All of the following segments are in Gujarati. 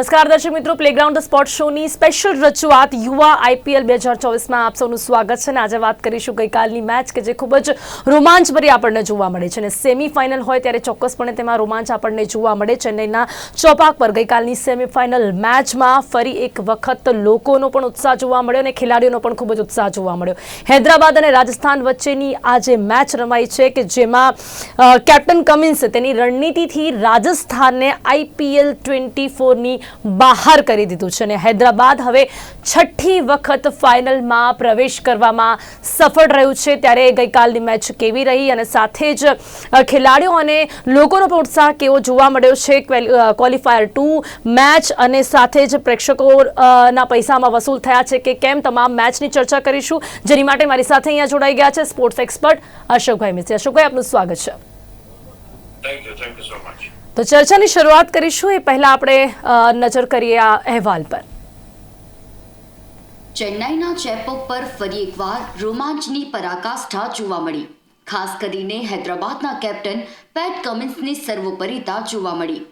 નમસ્કાર દર્શક મિત્રો પ્લેગ્રાઉન્ડ સ્પોર્ટ શોની સ્પેશિયલ રજૂઆત યુવા આઈપીએલ બે હજાર ચોવીસમાં આપ સૌનું સ્વાગત છે અને આજે વાત કરીશું ગઈકાલની મેચ કે જે ખૂબ જ રોમાંચભરી આપણને જોવા મળે છે. અને સેમીફાઇનલ હોય ત્યારે ચોક્કસપણે તેમાં રોમાંચ આપણને જોવા મળે. ચેન્નઈના ચોપાક પર ગઈકાલની સેમીફાઇનલ મેચમાં ફરી એક વખત લોકોનો પણ ઉત્સાહ જોવા મળ્યો અને ખેલાડીઓનો પણ ખૂબ જ ઉત્સાહ જોવા મળ્યો. હૈદરાબાદ અને રાજસ્થાન વચ્ચેની આ જે મેચ રમાઈ છે કે જેમાં કેપ્ટન કમિન્સ તેની રણનીતિથી રાજસ્થાનને આઈપીએલ ટ્વેન્ટી ફોરની બહાર કરી દીધું છે અને હૈદરાબાદ હવે છઠ્ઠી વખત ફાઇનલમાં પ્રવેશ કરવામાં સફળ રહ્યું છે. ત્યારે ગઈકાલની મેચ કેવી રહી અને સાથે જ ખેલાડીઓ અને લોકોનો પણ ઉત્સાહ કેવો જોવા મળ્યો છે. ક્વોલિફાયર ટુ મેચ અને સાથે જ પ્રેક્ષકોના પૈસામાં વસૂલ થયા છે કે કેમ તમામ મેચની ચર્ચા કરીશું. જેની માટે મારી સાથે અહીંયા જોડાઈ ગયા છે સ્પોર્ટ્સ એક્સપર્ટ અશોકભાઈ મિસ્ત્રી. અશોકભાઈ આપનું સ્વાગત છે. Thank you, thank you so much. તો ચર્ચાની શરૂઆત કરીશું. એ પહેલા આપણે નજર કરીએ આ અહેવાલ પર. ચેન્નાઈના ચેપોક પર ફરી એકવાર રોમાંચની પરાકાષ્ઠા જોવા મળી. ખાસ કરીને હૈદરાબાદના કેપ્ટન પેટ કમિન્સની સર્વોપરિતા જોવા મળી.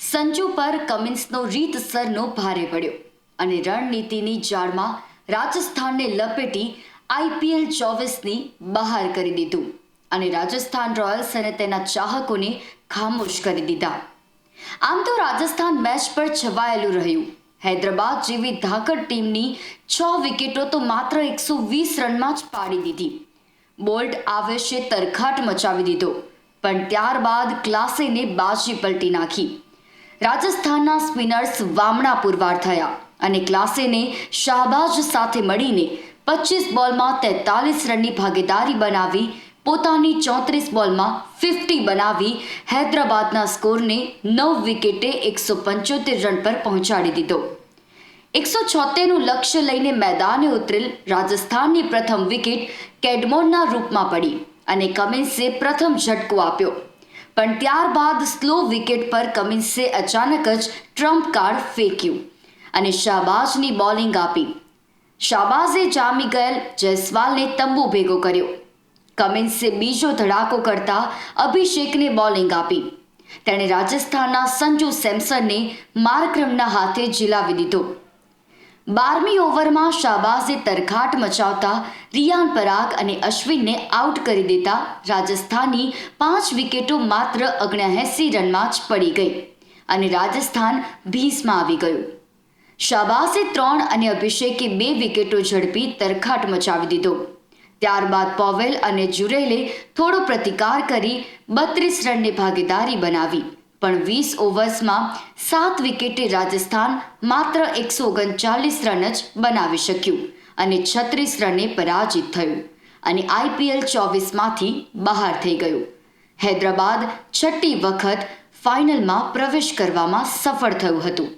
સંજુ પર કમિન્સનો રીતસરનો ભારે પડ્યો અને રણનીતિની જાળમાં રાજસ્થાનને લપેટી આઈપીએલ ચોવીસની બહાર કરી દીધું. અને રાજસ્થાન રોયલ્સ અને તેના ચાહકોને ખામોશ કરી દીધા. આમ તો રાજસ્થાન મેચ પર છવાયેલું રહ્યું. હૈદરાબાદ જેવી ધાકડ ટીમની છ વિકેટો તો માત્ર એકસો વીસ રનમાં જ પાડી દીધી. બોલ્ટ આવેશે તરખાટ મચાવી દીધો, પણ ત્યારબાદ ક્લાસેને બાજી પલટી નાખી. રાજસ્થાનના સ્પિનર્સ વામણા પુરવાર થયા અને ક્લાસેને શાહબાજ સાથે મળીને પચીસ બોલમાં તેતાલીસ રનની ભાગીદારી બનાવી પોતાની ચોત્રીસ બોલમાં ફિફ્ટી બનાવી હૈદરાબાદના સ્કોરને નવ વિકેટે એકસો પંચોતેર રન પર પહોંચાડી દીધો. એકસો છોતેરનું લક્ષ્ય લઈને મેદાને ઉતરેલ રાજસ્થાનની પ્રથમ વિકેટ કેડમોનના રૂપમાં પડી અને કમિન્સે પ્રથમ ઝટકો આપ્યો. પણ ત્યારબાદ સ્લો વિકેટ પર કમિન્સે અચાનક જ ટ્રમ્પ કાર્ડ ફેંક્યું અને શાહબાજની બોલિંગ આપી. શાહબાઝે જામી ગયેલ જયસ્વાલને તંબુ ભેગો કર્યો. કમિન્સે બીજો ધડાકો કરતા અભિષેકને બોલિંગ આપી. તેણે રાજસ્થાનના સંજુ સેમસનને મારક્રમના હાથે ઝીલાવી દીધો. બારમી ઓવરમાં શાહબાઝે તરખાટ મચાવતા રિયાન પરાગ અને અશ્વિનને આઉટ કરી દેતા રાજસ્થાનની પાંચ વિકેટો માત્ર ઓગણએંસી રનમાં જ પડી ગઈ અને રાજસ્થાન ભીસમાં આવી ગયું. શાબાઝે ત્રણ અને અભિષેકે બે વિકેટો ઝડપી તરખાટ મચાવી દીધો. ત્યારબાદ પોવેલ અને જુરેલે થોડો પ્રતિકાર કરી બત્રીસ રનની ભાગીદારી બનાવી. પણ વીસ ઓવર્સમાં સાત વિકેટે રાજસ્થાન માત્ર એકસો ઓગણચાલીસ રન જ બનાવી શક્યું અને છત્રીસ રને પરાજિત થયું અને આઈપીએલ ચોવીસમાંથી બહાર થઈ ગયું. હૈદરાબાદ છઠ્ઠી વખત ફાઇનલમાં પ્રવેશ કરવામાં સફળ થયું હતું.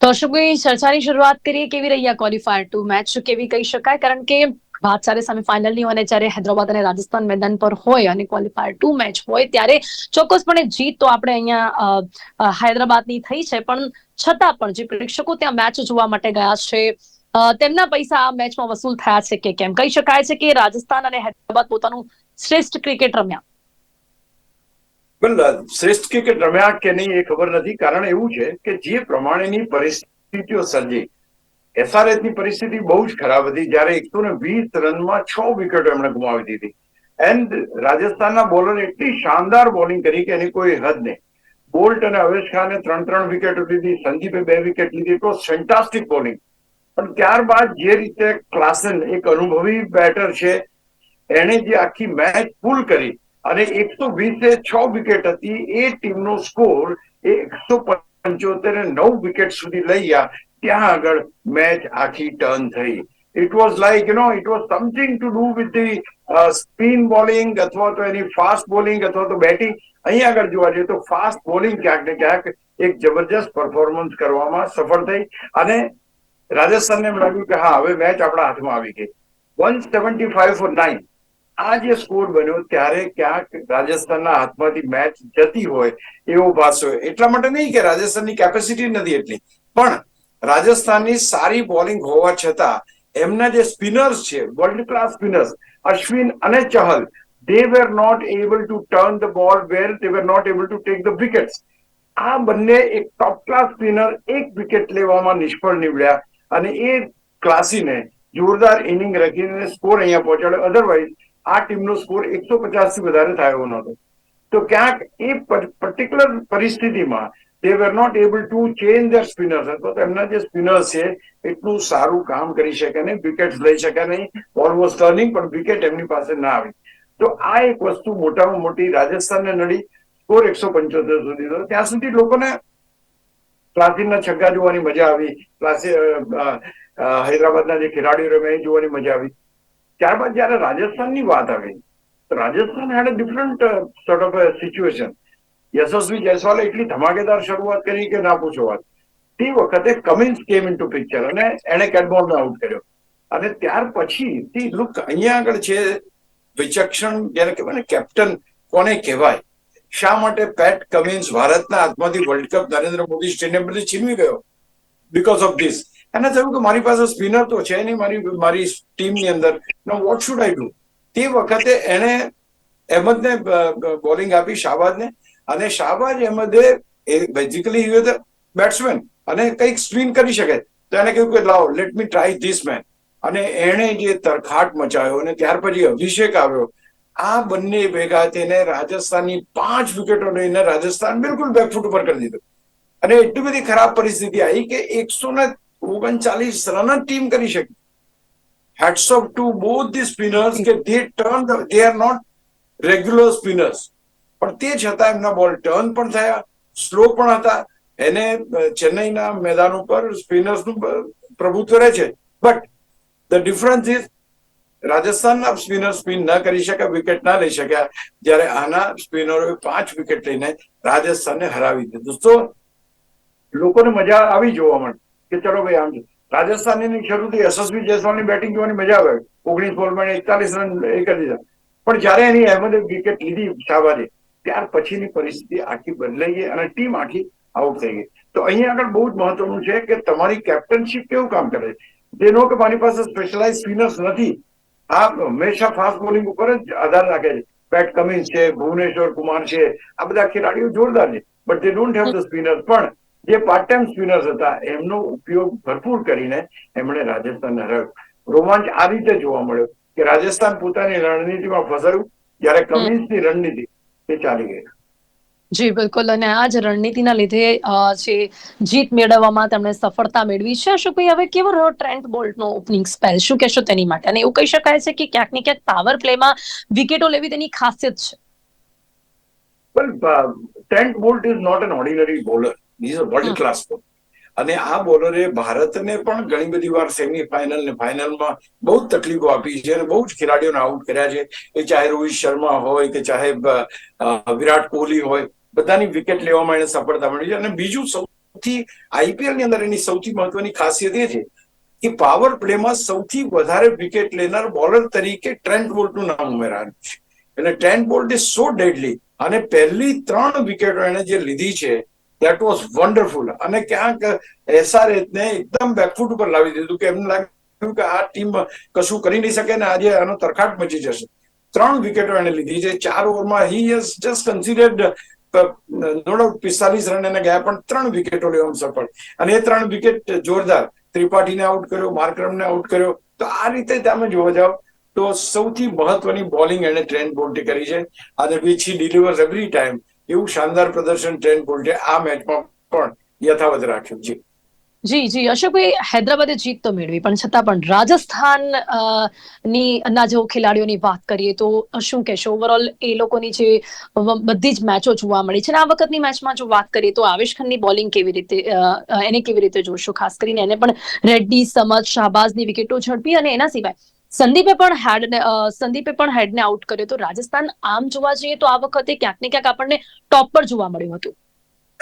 તો અશોકભાઈ ચર્ચાની શરૂઆત કરીએ, કેવી રહી આ ક્વોલિફાયર ટુ મેચ કેવી કહી શકાય? કારણ કે વાત જ્યારે સેમીફાઇનલની અને જ્યારે હૈદરાબાદ અને રાજસ્થાન મેદાન પર હોય અને ક્વોલિફાયર ટુ મેચ હોય ત્યારે ચોક્કસપણે જીત તો આપણે અહીંયા હૈદરાબાદની થઈ છે. પણ છતાં પણ જે પ્રેક્ષકો ત્યાં મેચ જોવા માટે ગયા છે તેમના પૈસા આ મેચમાં વસૂલ થયા છે કે કેમ? કહી શકાય છે કે રાજસ્થાન અને હૈદરાબાદ પોતાનું શ્રેષ્ઠ ક્રિકેટ રમ્યા. શ્રેષ્ઠ ક્રિકેટ રમ્યા કે નહીં એ ખબર નથી. કારણ એવું છે કે જે પ્રમાણેની પરિસ્થિતિઓ સર્જી, એસઆરએસની પરિસ્થિતિ બહુ જ ખરાબ હતી. જ્યારે એકસો ને વીસ રનમાં છ વિકેટો એમણે ગુમાવી દીધી. એન્ડ રાજસ્થાનના બોલર એટલી શાનદાર બોલિંગ કરી કે એની કોઈ હદ નહીં. બોલ્ટ અને અવેશ ખાને ત્રણ ત્રણ વિકેટો લીધી. સંદીપે બે વિકેટ લીધી. તો સેન્ટાસ્ટિક બોલિંગ પણ ત્યારબાદ જે રીતે ક્લાસન એક અનુભવી બેટર છે, એણે જે આખી મેચ ફૂલ કરી અને એકસો વીસે છ વિકેટ હતી. એ ટીમનો સ્કોર એ એકસો પંચોતેર નવ વિકેટ સુધી લઈ ગયા. ત્યાં આગળ મેચ આખી ટર્ન થઈ. It was like you know it was something to do with the spin bowling અથવા તો એની ફાસ્ટ બોલિંગ અથવા તો બેટિંગ અહીંયા આગળ જોવા જઈએ તો ફાસ્ટ બોલિંગ ક્યાંક ને ક્યાંક એક જબરજસ્ત પરફોર્મન્સ કરવામાં સફળ થઈ. અને રાજસ્થાનને એમ લાગ્યું કે હા, હવે મેચ આપણા હાથમાં આવી ગઈ. One seventy five four nine આ જે સ્કોર બન્યો ત્યારે ક્યાંક રાજસ્થાનના હાથમાંથી મેચ જતી હોય એવો હોય. એટલા માટે નહીં કે રાજસ્થાનની કેપેસિટી નથી એટલી. પણ રાજસ્થાનની સારી બોલિંગ હોવા છતાં એમના જે સ્પિનર્સ છે વર્લ્ડ ક્લાસ સ્પિનર્સ અશ્વિન અને Chahal they were not able to turn the ball were they were not able to take the wickets. આ બંને એક ટોપ ક્લાસ સ્પિનર એક વિકેટ લેવામાં નિષ્ફળ નીવડ્યા અને એ ક્લાસીને જોરદાર ઇનિંગ રાખીને સ્કોર અહીંયા પહોંચાડ્યો. અધરવાઇઝ આ ટીમનો સ્કોર એકસો પચાસથી વધારે થયો નહોતો. તો ક્યાંક એ પર્ટિક્યુલર પરિસ્થિતિમાં they were not able to change their spinners અથવા તો એમના જે સ્પિનર્સ છે, એટલું સારું કામ કરી શકે નહીં વિકેટ લઈ શકે નહીં બોલ વોઝ ટર્નિંગ પણ વિકેટ એમની પાસે ના આવી. તો આ એક વસ્તુ મોટામાં મોટી રાજસ્થાનને નડી, સ્કોર એકસો પંચોતેર સુધી ત્યાં સુધી લોકોને પ્લાસીના છગ્ગા જોવાની મજા આવી પ્લાસી હૈદરાબાદના જે ખેલાડીઓ રમે એ જોવાની મજા આવી. ત્યારબાદ જયારે રાજસ્થાનની વાત આવી, તો Rajasthan had different sort of situation Yashasvi જયસ્વાલે એટલી ધમાકેદાર શરૂઆત કરી કે ના પૂછો વાત. તે વખતે કમિન્સ કેમ ઇન ટુ પિક્ચર અને એણે કેટબોલને આઉટ કર્યો. અને ત્યાર પછી તે લુક અહીંયા આગળ છે, વિચક્ષણ જેને કહેવાય ને કેપ્ટન કોને કહેવાય? શા માટે પેટ કમિન્સ ભારતના હાથમાંથી world cup Narendra Modi stadium છીનવી ગયો? બીકોઝ ઓફ ધીસ એને થયું કે મારી પાસે સ્પિનર તો છે નહીં, મારી મારી ટીમની અંદર. વોટ શુડ આઈ ડુ તે વખતે એણે અહેમદને બોલિંગ આપી શાહબાદને અને શાહબાદ અહેમદે બેઝિકલી હી ધ બેટ્સમેન અને કંઈક સ્પિન કરી શકે. તો એને કહ્યું કે લાવ let me try this man અને એણે જે તરખાટ મચાયો અને ત્યાર પછી અભિષેક આવ્યો, આ બંને ભેગા થઈને રાજસ્થાનની પાંચ વિકેટો લઈને રાજસ્થાન બિલકુલ બેકફૂટ ઉપર કરી દીધું. અને એટલી બધી ખરાબ પરિસ્થિતિ આવી કે એકસો ને ઓગણચાલીસ રન જ ટીમ કરી શકી. Hats off to both the spinners કે they turn they are not regular spinners પણ તે છતાં એમના બોલ ટર્ન પણ થયા સ્લો પણ હતા. એને ચેન્નઈના મેદાન ઉપર સ્પિનર્સનું પ્રભુત્વ રહે છે. બટ ધ ડિફરન્સ ઇઝ રાજસ્થાનના સ્પિનર સ્પિન ન કરી શક્યા વિકેટ ના લઈ શક્યા. જ્યારે આના સ્પિનરોએ પાંચ વિકેટ લઈને રાજસ્થાનને હરાવી દીધું. તો લોકોને મજા આવી જોવા મળે. કે ચલો ભાઈ આમ રાજસ્થાનની શરૂથી યશસ્વી જયસ્વાલની બેટિંગ જોવાની મજા આવે. ઓગણીસ બોલમાં એકતાલીસ રન એ કરી દીધા. પણ જ્યારે એની અહેમદે વિકેટ લીધી શાહબાદે ત્યાર પછીની પરિસ્થિતિ આખી બદલાઈ ગઈ અને ટીમ આખી આઉટ થઈ ગઈ. તો અહીંયા આગળ બહુ જ મહત્વનું છે કે તમારી કેપ્ટનશીપ કેવું કામ કરે છે? જેનો કે મારી પાસે સ્પેશિયલાઇઝ સ્પિનર્સ નથી. આ હંમેશા ફાસ્ટ બોલિંગ ઉપર જ આધાર રાખે છે. પેટ કમિન્સ છે, ભુવનેશ્વર કુમાર છે, આ બધા ખેલાડીઓ જોરદાર છે. But they don't have the spinners પણ જે પાર્ટ ટાઈમ સ્પિનર્સ હતા એમનો ઉપયોગ ભરપૂર કરીને એમણે રાજસ્થાનને હરાવ્યું રોમાંચ આ રીતે જોવા મળ્યો કે રાજસ્થાન પોતાની રણનીતિમાં ફસાયું જ્યારે કમિન્સની રણનીતિ એ ચાલી ગઈ. જી બિલકુલ. અને આ જ રણનીતિના લીધે જે જીત મેળવવામાં તેમણે સફળતા મેળવી છે. અશોકભાઈ હવે કેવો રહ્યો ટ્રેન્ટ બોલ્ટનો ઓપનિંગ સ્પેલ શું કહેશો તેની માટે? અને એવું કહી શકાય છે કે ક્યાંક ને ક્યાંક પાવર પ્લેમાં વિકેટો લેવી તેની ખાસિયત છે. Trent Boult is not an ordinary an ordinary a world class bowler. અને આ બોલરે ભારતને પણ ઘણી બધી વાર સેમી ફાઇનલ ને ફાઇનલમાં બહુ જ તકલીફો આપી છે અને બહુ જ ખેલાડીઓને આઉટ કર્યા છે. એ ચાહે રોહિત શર્મા હોય કે ચાહે વિરાટ કોહલી હોય બધાની વિકેટ લેવામાં એને સફળતા મળી છે. અને બીજું સૌથી આઈપીએલની અંદર એની સૌથી મહત્વની ખાસિયત એ છે કે પાવર પ્લેમાં સૌથી વધારે વિકેટ લેનાર બોલર તરીકે ટ્રેન્ટ બોલ્ટનું નામ ઉમેરાયું છે. એટલે Trent Boult is so deadly અને પહેલી ત્રણ વિકેટો એને જે લીધી છે દેટ વોઝ વન્ડરફુલ અને ક્યાંક એસઆરએચને એકદમ બેકફૂટ ઉપર લાવી દીધું કે એમને લાગ્યું કે આ ટીમ કશું કરી નહીં શકે ને આજે આનો તરખાટ મચી જશે. ત્રણ વિકેટો એને લીધી છે. ચાર ઓવરમાં he has just considered no doubt પિસ્તાલીસ રન એને ગયા, પણ ત્રણ વિકેટો લેવામાં સફળ. અને એ ત્રણ વિકેટ જોરદાર. ત્રિપાઠીને આઉટ કર્યો, માર્કરમને આઉટ કર્યો. તો આ રીતે તમે જોવા જાઓ તો સૌથી મહત્વની બોલિંગ એને ટ્રેન બોલ્ટે કરી છે. અને which he delivers every time એવું શાનદાર પ્રદર્શન ટ્રેન બોલ્ટે આ મેચમાં પણ યથાવત રાખ્યું. છે જી જી. અશોકભાઈ, હૈદરાબાદે જીત તો મેળવી, પણ છતાં પણ રાજસ્થાનની ના જો ખેલાડીઓની વાત કરીએ તો શું કહેશો? ઓવરઓલ એ લોકોની જે બધી જ મેચો જોવા મળી છે અને આ વખતની મેચમાં જો વાત કરીએ તો આવેશ ખાનની બોલિંગ કેવી રીતે એને કેવી રીતે જોશો? ખાસ કરીને એને પણ રેડ્ડી, સમજ, શાહબાઝની વિકેટો ઝડપી અને એના સિવાય સંદીપે પણ હેડને સંદીપે પણ હેડને આઉટ કર્યો તો રાજસ્થાન આમ જોવા જઈએ તો આ વખતે ક્યાંક ને ક્યાંક આપણને ટોપ પર જોવા મળ્યું હતું.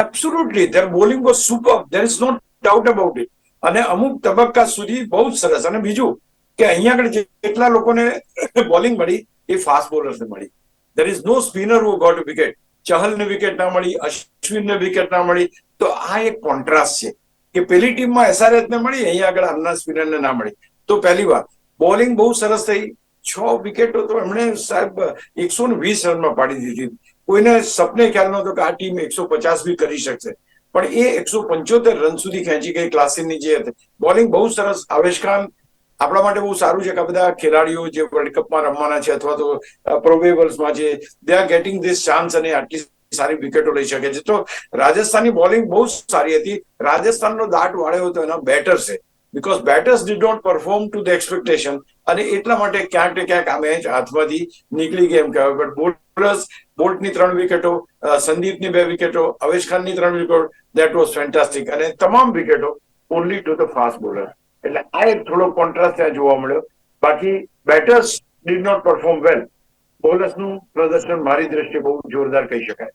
Absolutely their bowling was super there is no doubt about it અને અમુક તબક્કા સુધી બહુ સરસ. અને બીજું કે અહીંયા આગળ જેટલા લોકોને બોલિંગ મળી એ ફાસ્ટ બોલર્સને મળી. There is no spinner who got wicket ચહલને wicket ના મળી, અશ્વિનને વિકેટ ના મળી. તો આ એક કોન્ટ્રાસ્ટ છે કે પેલી ટીમમાં એસઆરએચ ને મળી, અહીંયા આગળ આમના સ્પિનરને ના મળી. તો પહેલી વાર બોલિંગ બહુ સરસ થઈ. છ વિકેટો તો એમણે સાહેબ એકસો ને વીસ રનમાં પાડી દીધી. કોઈને સપને ખ્યાલ નહોતો કે આ ટીમ એકસો પચાસ બી કરી શકશે. પણ એ એકસો પંચોતેર રન સુધી ખેંચી ગઈ ક્લાસીની જે હતી. બોલિંગ બહુ સરસ. આવેશ ખાન આપણા માટે બહુ સારું છે કે આ બધા ખેલાડીઓ જે વર્લ્ડ કપમાં રમવાના છે અથવા તો પ્રોબેબલ્સમાં છે they are getting this chance અને આટલી સારી વિકેટો લઈ શકે છે. તો રાજસ્થાનની બોલિંગ બહુ સારી હતી. રાજસ્થાનનો દાટ વાળ્યો હતો એના બેટર્સે because batters did not perform to the expectation અને એટલા માટે ક્યાંક ને ક્યાંક આ મેચ હાથમાંથી નીકળી ગઈ એમ કહેવાય. બટ બોલર્સ બોલ્ટની ત્રણ વિકેટો સંદીપની બે વિકેટો અવેશ ખાનની ત્રણ વિકેટો દેટ વોઝ ફેન્ટાસ્ટિક અને તમામ વિકેટો only to the fast bowler એટલે આ એક થોડો કોન્ટ્રાસ્ટ ત્યાં જોવા મળ્યો. બાકી batters did not perform well બોલર્સનું પ્રદર્શન મારી દ્રષ્ટિએ બહુ જોરદાર કહી શકાય.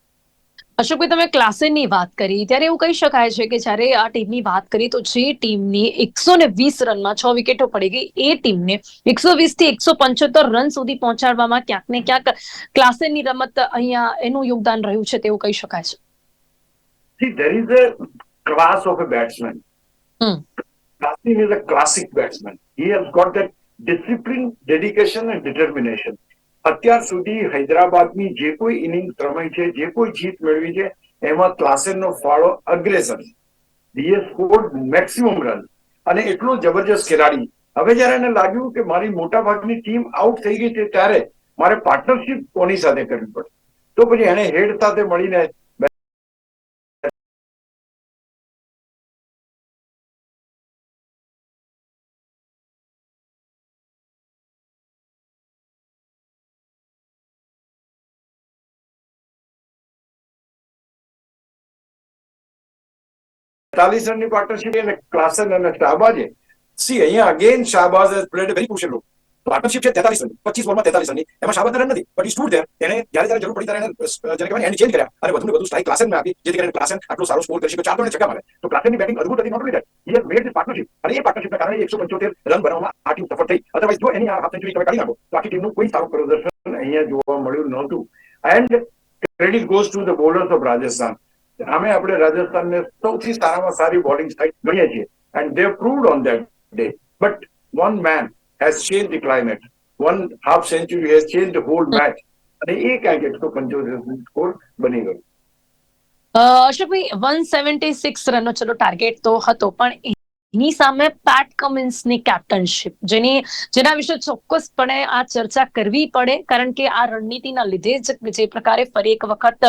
અશોકભાઈ તમે ક્લાસેની વાત કરી ત્યારે એવું કહી શકાય છે કે જ્યારે આ ટીમની વાત કરી તો જે ટીમની એકસો ને વીસ રનમાં છ વિકેટો પડી ગઈ એ ટીમને એકસો વીસથી એકસો પંચોતેર રન સુધી પહોંચાડવામાં ક્યાંક ને ક્યાંક ક્લાસેની રમત અહીંયા એનું યોગદાન રહ્યું છે તેવું કહી શકાય છે See, there is a class of a batsman. Hmm. Klasin is a classic batsman. He has got that discipline, dedication and determination. અત્યાર સુધી હૈદરાબાદની જે કોઈ ઇનિંગ રમાઈ છે, જે કોઈ જીત મેળવી છે, એમાં ક્લાસેનનો ફાળો અગ્રેસર હી સ્કોર્ડ મેક્સિમમ રન. અને એટલો જબરજસ્ત ખેલાડી. હવે જયારે એને લાગ્યું કે મારી મોટા ભાગની ટીમ આઉટ થઈ ગઈ છે, ત્યારે મારે પાર્ટનરશિપ કોની સાથે કરવી પડે? તો પછી એને હેડ સાથે મળીને ચાલીસ રનની પાર્ટનરશિપ અને ક્લાસન અને શાહબાજે સી, અહીંયા again Shahbaz has played very crucial role partnership છે તેતાલીસ રન પચીસ બોલમાં તેતાલીસ રનની. એમાં શાહબાઝ રન નથી બટ સ્ટૂડ there. એને જ્યારે જ્યારે જરૂર પડી ત્યારે એને જેને એન્ડ ચેન્જ કર્યા. અને વધુ વધુ સ્ટ્રાઇક ક્લાસન આપી, જેથી કરીને ક્લાસન આટલો સારો સ્કોર કરી શકે, ચાર ત્રણ છક્કા મારે તો ક્લાસનની બેટિંગ અદભુત હતી not only that he has made partnership અને એ પાર્ટનરશિપના કારણે એકસો પંચોતેર રન બનાવવામાં આ સફળ થઈ. અધરવાઇઝ જો એની આ હાફ સેન્ચુરી તમે કાઢી નાખો, તો આખી ટીમનું કોઈ સારું પ્રદર્શન અહીંયા જોવા મળ્યું નહોતું. And credit goes to the bowlers of Rajasthan અમે આપણે રાજસ્થાનને સૌથી સારામાં સારી બોલિંગ સાઇડ ગણીએ છીએ. And they proved on that day but one man has change the climate one half century has change the whole match અને એ કાંઈક એકસો પંચોતેર સ્કોર બની ગયો. અશોકભાઈ વન સેવન્ટી સિક્સ રનનો ચલો ટાર્ગેટ તો હતો, પણ એની સામે પેટ કમિન્સની કેપ્ટનશિપ જેની, જેના વિશે ચોક્કસપણે આ ચર્ચા કરવી પડે, કારણ કે આ રણનીતિના લીધે જ જે પ્રકારે ફરી એક વખત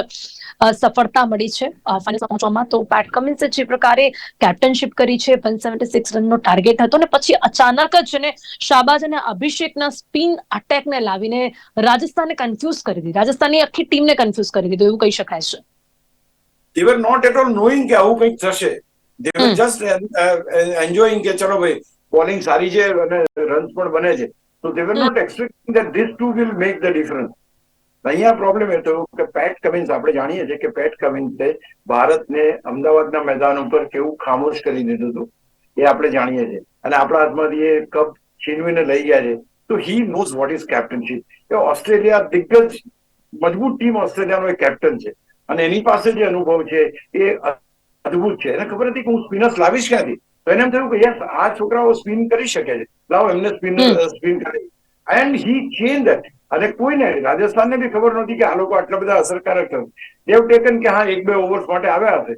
સફળતા મળી છે. પહોંચવામાં તો પેટ કમિન્સે જે પ્રકારે કેપ્ટનશિપ કરી છે વન સેવન્ટી સિક્સ રનનો ટાર્ગેટ હતો ને પછી અચાનક જ એને શાબાજ અને અભિષેકના સ્પિન અટેકને લાવીને રાજસ્થાનને કન્ફ્યુઝ કરી દીધી. રાજસ્થાનની આખી ટીમને કન્ફ્યુઝ કરી દીધું, એવું કહી શકાય છે. Were not at all knowing કે આવું કંઈક થશે. They were just just enjoying કે ચલો ભાઈ બોલિંગ સારી છે અને રન્સ પણ બને છે. તો they were not expecting that this two will make the difference અહીંયા પ્રોબ્લેમ એ થયો કે પેટ કમિન્સ આપણે જાણીએ છીએ કે પેટ કમિન્સે ભારતને અમદાવાદના મેદાન ઉપર કેવું ખામોશ કરી દીધું હતું એ આપણે જાણીએ છીએ. અને આપણા હાથમાંથી એ કપ છીનવીને લઈ ગયા છે. તો he knows what is captainship A Australia દિગ્ગજ મજબૂત ટીમ ઓસ્ટ્રેલિયાનો એક કેપ્ટન છે. અને એની પાસે જે અનુભવ છે એ અદ્ભુત છે એને ખબર હતી કે હું સ્પિનર્સ લાવીશ ક્યાંથી? તો એને એમ થયું કે યસ આ છોકરાઓ સ્પિન કરી શકે છે. લાવો એમને સ્પિન સ્પિન કરી. એન્ડ હી ચેન્જ દેટ અને કોઈને રાજસ્થાનને બી ખબર નહોતી કે આ લોકો આટલા બધા અસરકારક થશે દેવ ટેકન કે હા એક બે ઓવર્સ માટે આવ્યા હશે.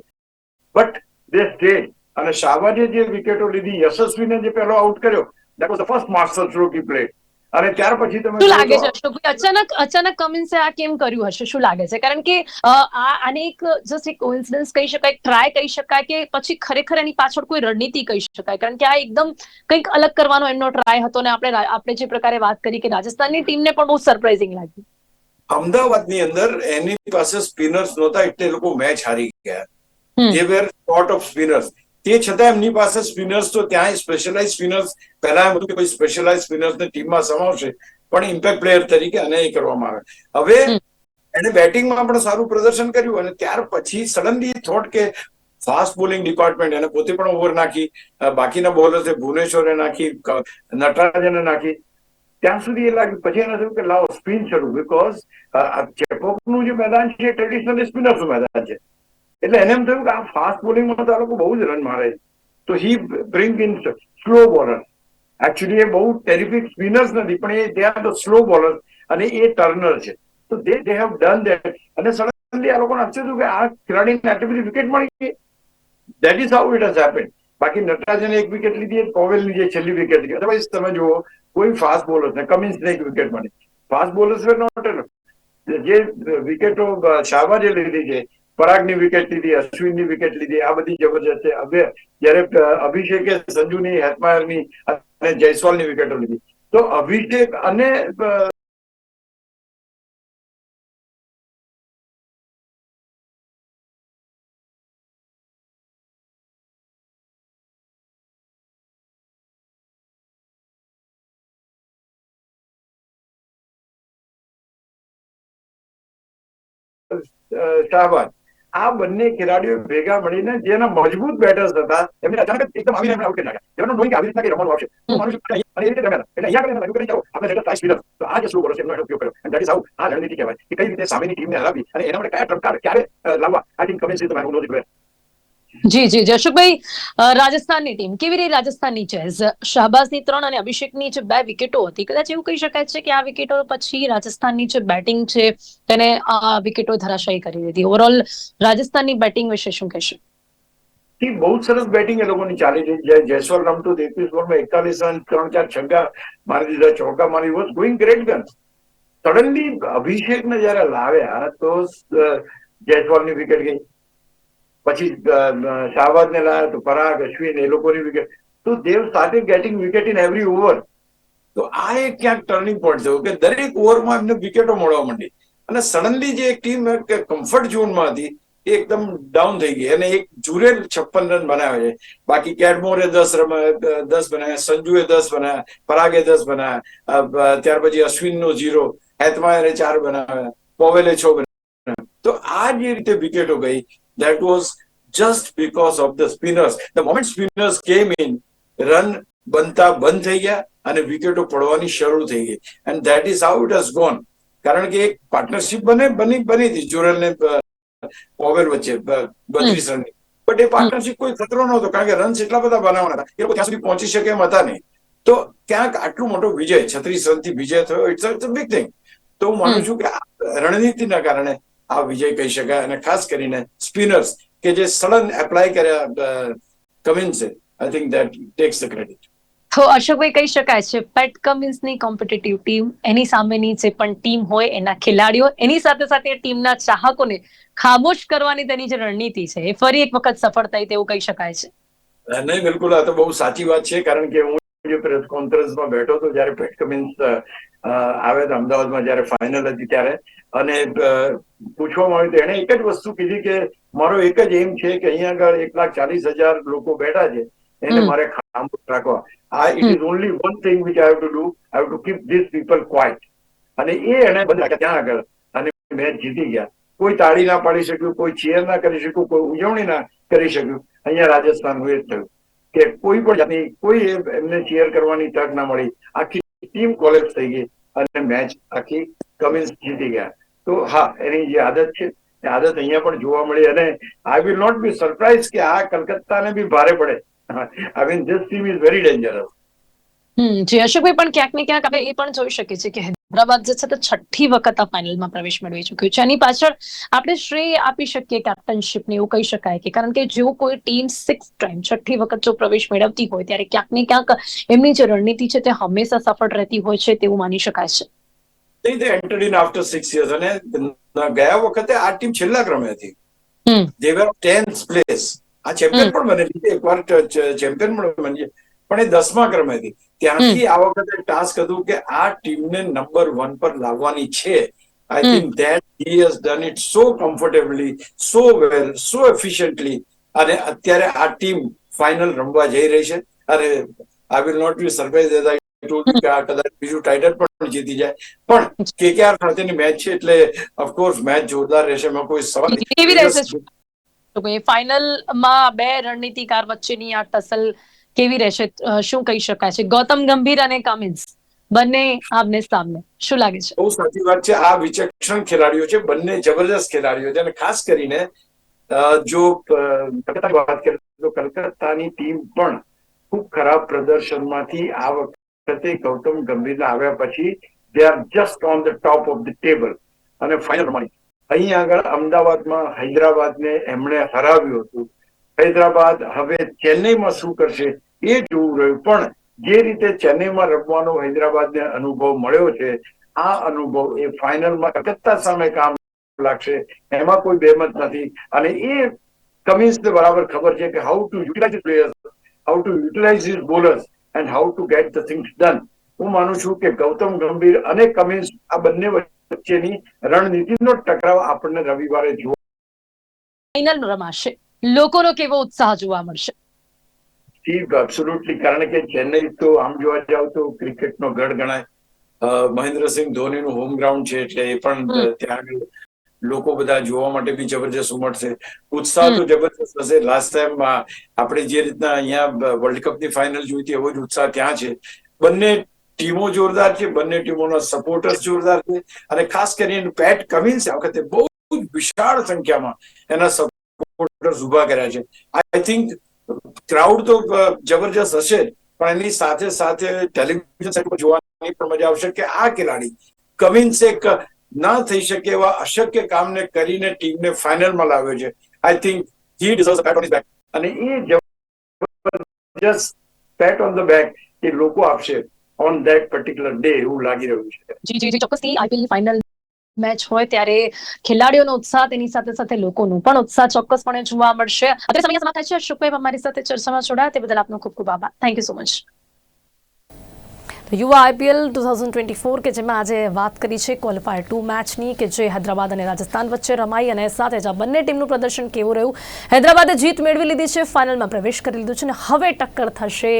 બટ દે સ્ટેજ અને શાહબાજે જે વિકેટો લીધી યશસ્વીને જે પહેલો આઉટ કર્યો that was the first master stroke he played અને ત્યાર પછી તમે શું લાગે છે અશોકભાઈ અચાનક અચાનક કમિન્સે આ કેમ કર્યું હશે? શું લાગે છે? કારણ કે આ આને એક જસ્ટ એક કોઇન્સિડન્સ કહી શકાય ટ્રાય કહી શકાય કે પછી ખરેખર એની પાછળ કોઈ રણનીતિ કહી શકાય. કારણ કે આ એકદમ કંઈક અલગ કરવાનો એમનો ટ્રાય હતો ને આપણે આપણે જે પ્રકારે વાત કરી કે રાજસ્થાનની ટીમને પણ બહુ સરપ્રાઇઝિંગ લાગી અમદાવાદની અંદર એની પાસે સ્પિનર્સ નહોતા એટલે લોકો મેચ હારી ગયા. જે વેર શોર્ટ ઓફ spinners. તે છતાં એમની પાસે સ્પિનર્સ તો ત્યાં સ્પેશિયલાઇઝ સ્પિનર્સ પહેલા એમ હતું કે કોઈ સ્પેશિયલાઇઝ સ્પિનર્સને ટીમમાં સમાવશે પણ ઇમ્પેક્ટ પ્લેયર તરીકે અને એ કરવામાં આવે. હવે. એને બેટિંગમાં પણ સારું પ્રદર્શન કર્યું અને ત્યાર પછી સડનલી થોટ કે ફાસ્ટ બોલિંગ ડિપાર્ટમેન્ટ એને પોતે પણ ઓવર નાખી બાકીના બોલર્સે ભુવનેશ્વરે નાખી નટરાજને નાખી. ત્યાં સુધી એ લાગ્યું પછી એને થયું કે લાવો સ્પિન શરૂ બીકોઝ ચેપોકનું જે મેદાન છે ટ્રેડિશનલ સ્પિનર્સનું મેદાન છે. એટલે એને એમ થયું કે આ ફાસ્ટ બોલિંગમાં તો આ લોકો બહુ જ રન મારે તો he bring in slow bowler actually એ બહુ ટેરિફિક સ્પિનર્સ નથી, પણ એ દે આર સ્લો બોલર અને એ ટર્નર છે. તો they they have done that અને સડનલી આ લોકોને અફસોસ કે આ ખેલાડીને આટલી બધી વિકેટ મળી ગઈ. That is how it has happen બાકી નટરાજને એક વિકેટ લીધી પોવેલની જે છેલ્લી વિકેટ લીધી અદરવાઇઝ તમે જુઓ, કોઈ ફાસ્ટ બોલર્સ ને કમિન્સને એક વિકેટ મળી. ફાસ્ટ બોલર્સ વેર નોટ જે વિકેટો શાહબાજે લીધી છે પરાગની વિકેટ લીધી, અશ્વિનની વિકેટ લીધી, આ બધી જબરજસ્ત છે. હવે જયારે અભિષેકે સંજુની હેતમાયરની અને જયસ્વાલની વિકેટો લીધી. તો અભિષેક અને શાહબાજ આ બંને ખેલાડીઓ ભેગા મળીને જેના મજબૂત બેટર્સ હતા, એમને અચાનક એકદમ આવીને આઉટ કરી નાખ્યા. જેમનું ડોઈંગ આવી રીતના કે રમવાનું આવશે. તો કે અને એ રીતે રમ્યા એટલે અહીંયા આગળ એમને કરી જાઓ, આપણે let us try તો આ જે slow bowler છે એનો ઉપયોગ કર્યો. And દેટ ઇઝ હાઉ આ રણનીતિ કહેવાય. કે કઈ રીતે સામેની ટીમને હરાવી અને એના માટે કયા card ક્યારે લાવવા? I think Cummins is the man who knows it જી જી જી રાજસ્થાનની ટીમ કેવી રહી રાજસ્થાનની ચેઝ શાહબાઝની ત્રણ અને અભિષેકની જે બે વિકેટો હતી. કદાચ એવું કહી શકાય છે કે આ વિકેટો પછી રાજસ્થાનની જે બેટિંગ છે તેને આ વિકેટો ધરાશાયી કરી દીધી. ઓવરઓલ રાજસ્થાનની બેટિંગ વિશે શું કહેશો? બહુ સરસ બેટિંગ એ લોકોની ચાલી રહી જયસ્વાલ રમતું એકવીસ બોલમાં એકતાલીસ રન ત્રણ ચાર છગ્ગા મારી દીધા ચોકા મારી was going great gun suddenly અભિષેકને જયારે લાવ્યા, તો જયસ્વાલની વિકેટ ગઈ. પછી શાહબાજને લાવ્યા તો પરાગ અશ્વિન, એ લોકોની વિકેટ તો they started getting wicket in every over તો આ એક ક્યાંક ટર્નિંગ પોઈન્ટ થયો કે દરેક ઓવરમાં એમને વિકેટો મળવા માંડી. અને સડનલી જે એક ટીમ કમ્ફર્ટ ઝોનમાં હતી, એ એકદમ ડાઉન થઈ ગઈ. અને એક જુરેલ છપ્પન રન બનાવે છે. બાકી કેડમોરે દસ રમ દસ બનાવ્યા સંજુએ દસ બનાવ્યા, પરાગે દસ બનાવ્યા ત્યાર પછી અશ્વિનનો ઝીરો હેતમાયરે ચાર બનાવ્યા, પોવેલે છ બનાવ્યા. તો આ જે રીતે વિકેટો ગઈ that was just because of the spinners. The moment spinners came in, run બનતા બંધ થઈ ગયા અને વિકેટો પડવાની શરૂ થઈ ગઈ and that is how it has gone કારણ કે એક પાર્ટનરશિપ બને બની બની હતી જોરલ ને પોવેલ વચ્ચે બત્રીસ રનની બટ એ પાર્ટનરશિપ કોઈ ખતરો નહોતો કારણ કે રન્સ એટલા બધા બનાવવાના હતા એ લોકો ત્યાં સુધી પહોંચી શકે એમ હતા નહીં તો ક્યાંક આટલું મોટો વિજય છત્રીસ રનથી વિજય થયો ઇટ્સ બિગ થિંગ તો હું માનું છું કે રણનીતિના કારણે આ વિજય કહી શકાય અને ખાસ કરીને સ્પિનર્સ કે જે સડન એપ્લાય કર્યા કમિન્સે I think that takes the credit તો અશોકભાઈ કહી શકાય છે પેટ કમિન્સની કોમ્પિટિટિવ ટીમ એની સામેની જે પણ ટીમ હોય એના ખેલાડીઓ એની સાથે સાથે ટીમના ચાહકોને ખામોશ કરવાની તેની જે રણનીતિ છે એ ફરી એક વખત સફળ થઈ તેવું કહી શકાય છે. નહીં બિલકુલ આ તો બહુ સાચી વાત છે કારણ કે હું જે પ્રેસ કોન્ફરન્સમાં બેઠો હતો જ્યારે પેટ કમિન્સ આવ્યા હતા અમદાવાદમાં જ્યારે ફાઇનલ હતી ત્યારે અને પૂછવામાં આવ્યું તો એણે એક જ વસ્તુ કીધી કે મારો એક જ એમ છે કે અહીંયા આગળ એક લાખ ચાલીસ હજાર લોકો બેઠા છે એને મારે ખામોશ રાખવા. આ it is only one thing which I have to do I have to keep this people quiet અને એ એને બધા ત્યાં આગળ? અને મેચ જીતી ગયા. કોઈ તાળી ના પાડી શક્યું કોઈ ચીયર ના કરી શક્યું કોઈ ઉજવણી ના કરી શક્યું. અહીંયા રાજસ્થાનનું એ જ થયું. કે કોઈ પણ જાતની કોઈ એમને ચીયર કરવાની તક ના મળી. આખી ટીમ કોલેપ્સ થઈ ગઈ અને મેચ આખી કમિન્સ જીતી ગયા. તો હા, એની જે આદત છે, એ આદત અહીંયા પણ જોવા મળી અને I will not be surprise કે આ કલકત્તાને બી ભારે પડે. I mean this team is very dangerous hmm, જી અશોકભાઈ પણ ક્યાંક ને ક્યાંક આપણે એ પણ જોઈ શકીએ છીએ કે હૈદરાબાદ જે છે તે છઠ્ઠી વખત આ ફાઇનલમાં પ્રવેશ મેળવી ચૂક્યું છે. એની પાછળ આપણે શ્રેય આપી શકીએ કેપ્ટનશીપને એવું કહી શકાય કે, કારણ કે જો કોઈ ટીમ સિક્સ ટાઈમ છઠ્ઠી વખત જો પ્રવેશ મેળવતી હોય, ત્યારે ક્યાંક ને ક્યાંક એમની જે રણનીતિ છે તે હંમેશા સફળ રહેતી હોય છે તેવું માની શકાય છે. They they entered in after six years. અને ગયા વખતે આ ટીમ છેલ્લા ક્રમે હતી. દે વેર ટેન્થ પ્લેસ આ ચેમ્પિયન પણ બનેલી એકવાર ચેમ્પિયન પણ બની પણ એ દસમા ક્રમે હતી. ત્યાંથી આ વખતે ટાસ્ક હતું કે આ ટીમને નંબર વન પર લાવવાની છે. I. Think that he has done it so comfortably so well so efficiently અને અત્યારે આ ટીમ ફાઇનલ રમવા જઈ રહી છે. અને I will not be surprise કદાચ બીજું ટાઇટલ પણ જીતી જાય. પણ કેકેઆર સાથેની મેચ છે એટલે ઓફકોર્સ મેચ જોરદાર રહેશે. એમાં કોઈ સવાલ કેવી રહેશે. ફાઇનલમાં બે રણનીતિકાર વચ્ચેની આ ટસલ કેવી રહેશે? શું કહી શકાય છે? ગૌતમ ગંભીર અને કમિન્સ. બંને આમને સામને. શું લાગે છે? બહુ સાચી વાત છે. આ વિચક્ષણ ખેલાડીઓ છે. બંને જબરજસ્ત ખેલાડીઓ છે. અને ખાસ કરીને જો કલકત્તા વાત કરીએ તો કલકત્તાની ટીમ પણ ખૂબ ખરાબ પ્રદર્શનમાંથી આ વખતે વખતે ગૌતમ ગંભીરના આવ્યા પછી they are just on the top of the table અને ફાઇનલ મળી અહીં આગળ અમદાવાદમાં હૈદરાબાદને એમણે હરાવ્યું હતું. હૈદરાબાદ હવે ચેન્નઈમાં શું કરશે એ જોવું રહ્યું. પણ જે રીતે ચેન્નઈમાં રમવાનો હૈદરાબાદને અનુભવ મળ્યો છે, આ અનુભવ એ ફાઇનલમાં કલકત્તા સામે કામ લાગશે. એમાં કોઈ બેમત નથી. અને એ કમિન્સને બરાબર ખબર છે કે how to utilize players how to utilize his bowlers and how to get the things done હું માનું છું કે ગૌતમ ગંભીર અને કમિન્સ આ બંને વચ્ચેની રણનીતિનો ટકરાવ આપણને રવિવારે જોવા ફાઇનલ રમાશે. લોકોનો કેવો ઉત્સાહ જોવા મળશે? એબ્સોલ્યુટલી કારણ કે ચેન્નઈ તો આમ જોવા જાવ તો ક્રિકેટનો ગઢ ગણાય. મહેન્દ્રસિંહ ધોનીનું હોમ ગ્રાઉન્ડ છે એટલે એ પણ. ત્યાં લોકો બધા જોવા માટે બી જબરજસ્ત ઉમટશે ઉત્સાહ તો જબરજસ્ત હશે. લાસ્ટ ટાઈમ આપણે જે રીતના અહીંયા વર્લ્ડ કપની ફાઇનલ જોઈ હતી એવો જ ઉત્સાહ ત્યાં છે. બંને ટીમો જોરદાર છે. બંને ટીમોના સપોર્ટર્સ જોરદાર છે. અને ખાસ કરીને પેટ કમિન્સ આ વખતે બહુ વિશાળ સંખ્યામાં એના સપોર્ટર્સ ઊભા કર્યા છે. આઈ થિંક ક્રાઉડ તો જબરજસ્ત હશે જ, પણ એની સાથે સાથે ટેલિવિઝન સેટ પર જોવાની પણ મજા આવશે કે આ ખેલાડી કમિન્સ એક ના થઈ શકે એવા અશક્ય કામને કરીને ટીમને ફાઇનલમાં લાવ્યો છે. I think he deserves pat on back અને એ જબરજસ્ત પેટ ઓન ધ બેક એ લોકો આપશે ઓન ધેટ પર્ટિક્યુલર ડે એવું લાગી રહ્યું છે. જી જી જી ચોક્કસથી આઈપીએલ ફાઇનલ મેચ હોય ત્યારે ખેલાડીઓનો ઉત્સાહ તેની સાથે સાથે લોકોનો પણ ઉત્સાહ ચોક્કસપણે જોવા મળશે. અત્યારે સમય સમાપ્ત થાય છે. અશોકભાઈ, અમારી સાથે ચર્ચામાં જોડાયા. તે બદલ આપનો ખૂબ ખૂબ આભાર. થેન્ક યુ સો મચ યુવા IPL two thousand twenty four કે જેમાં આજે વાત કરી છે ક્વોલિફાયર ટુ મેચની કે જે હૈદરાબાદ અને રાજસ્થાન વચ્ચે રમાઈ અને સાથે જ આ બંને ટીમનું પ્રદર્શન કેવું રહ્યું? હૈદરાબાદે જીત મેળવી લીધી છે, ફાઇનલમાં પ્રવેશ કરી લીધું છે અને હવે ટક્કર થશે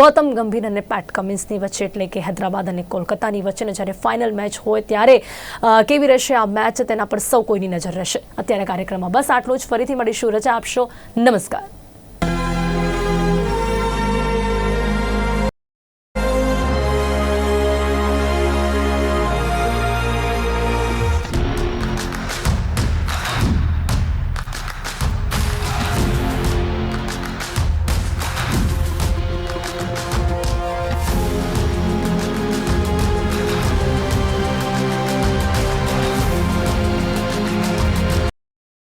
ગૌતમ ગંભીર અને પેટ કમિન્સની વચ્ચે, એટલે કે હૈદરાબાદ અને કોલકાતાની વચ્ચે. અને જ્યારે ફાઇનલ મેચ હોય ત્યારે કેવી રહેશે આ મેચ તેના પર સૌ કોઈની નજર રહેશે. અત્યારે કાર્યક્રમમાં બસ આટલું જ. ફરીથી મળીશું. રજા આપશો. નમસ્કાર.